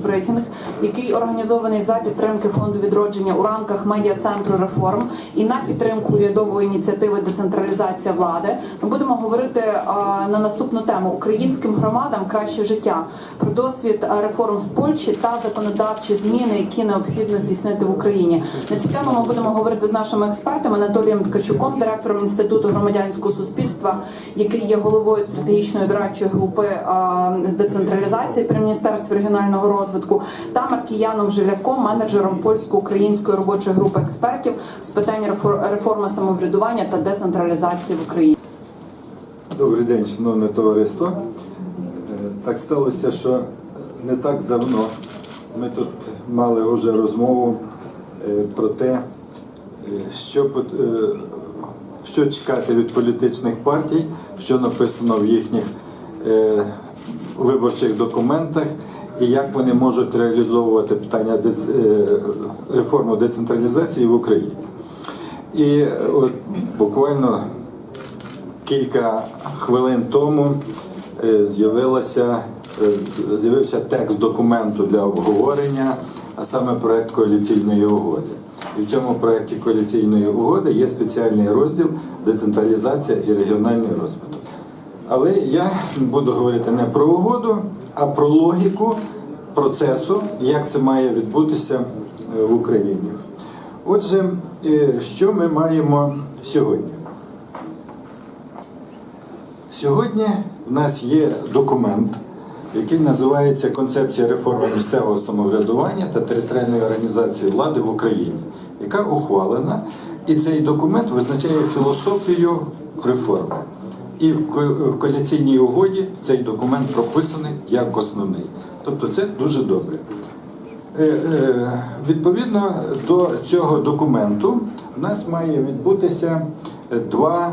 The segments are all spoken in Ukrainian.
Ньюсбрифінг, який організований за підтримки фонду відродження у рамках медіа центру реформ і на підтримку урядової ініціативи децентралізація влади. Ми будемо говорити на наступну тему українським громадам краще життя про досвід реформ в Польщі та законодавчі зміни, які необхідно здійснити в Україні. На цю тему ми будемо говорити з нашими експертами Анатолієм Ткачуком, директором інституту громадянського суспільства, який є головою стратегічної дорадчої групи з децентралізації при міністерстві регіонального розвитку, та Маркіяном Жиляком, менеджером польсько-української робочої групи експертів з питань реформи самоврядування та децентралізації в Україні. Добрий день, шановне товариство. Е, Так сталося, що не так давно ми тут мали вже розмову е, про те, е, що, що чекати від політичних партій, що написано в їхніх виборчих документах і як вони можуть реалізовувати питання е, реформу децентралізації в Україні. І от буквально кілька хвилин тому е, е, з'явився текст документу для обговорення, а саме проект коаліційної угоди. І в цьому проєкті коаліційної угоди є спеціальний розділ децентралізація і регіональний розвиток. Але я буду говорити не про угоду, а про логіку процесу, як це має відбутися е, в Україні. Отже, е, що ми маємо сьогодні? Сьогодні в нас є документ, який називається Концепція реформи місцевого самоврядування та територіальної організації влади в Україні, яка ухвалена, і цей документ визначає філософію реформи. І в ко- коаліційній угоді цей документ прописаний як основний. Тобто це дуже добре. Е, е, Відповідно до цього документу в нас має відбутися е, два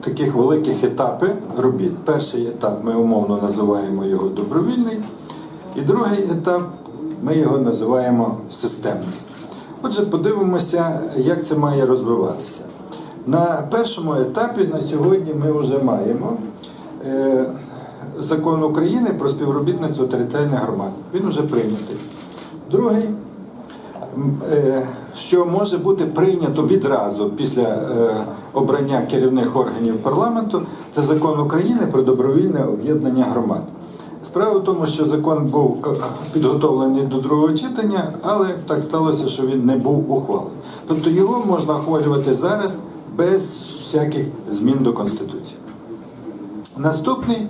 таких великих етапи робіт. Перший етап ми умовно називаємо його добровільний, і другий етап ми його називаємо системний. Отже, подивимося, як це має розвиватися. На першому етапі на сьогодні ми вже маємо е, закон України про співробітництво територіальних громад. Він вже прийнятий. Другий, е, що може бути прийнято відразу після е, обрання керівних органів парламенту, це закон України про добровільне об'єднання громад. Справа в тому, що закон був підготовлений до другого читання, але так сталося, що він не був ухвалений. Тобто його можна ухвалювати зараз без всяких змін до Конституції. Наступний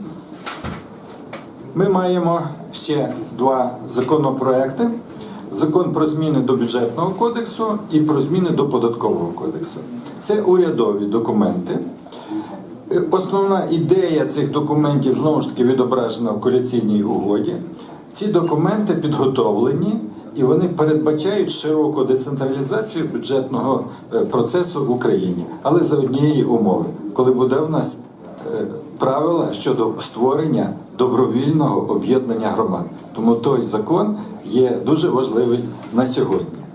ми маємо ще два законопроекти: закон про зміни до бюджетного кодексу і про зміни до податкового кодексу. Це урядові документи. Е, Основна ідея цих документів знову ж таки відображена в коаліційній угоді. Ці документи підготовлені і вони передбачають широку децентралізацію бюджетного е, процесу в Україні, але за однієї умови, коли буде в нас е, правила щодо створення добровільного об'єднання громад. Тому той закон є дуже важливий на сьогодні.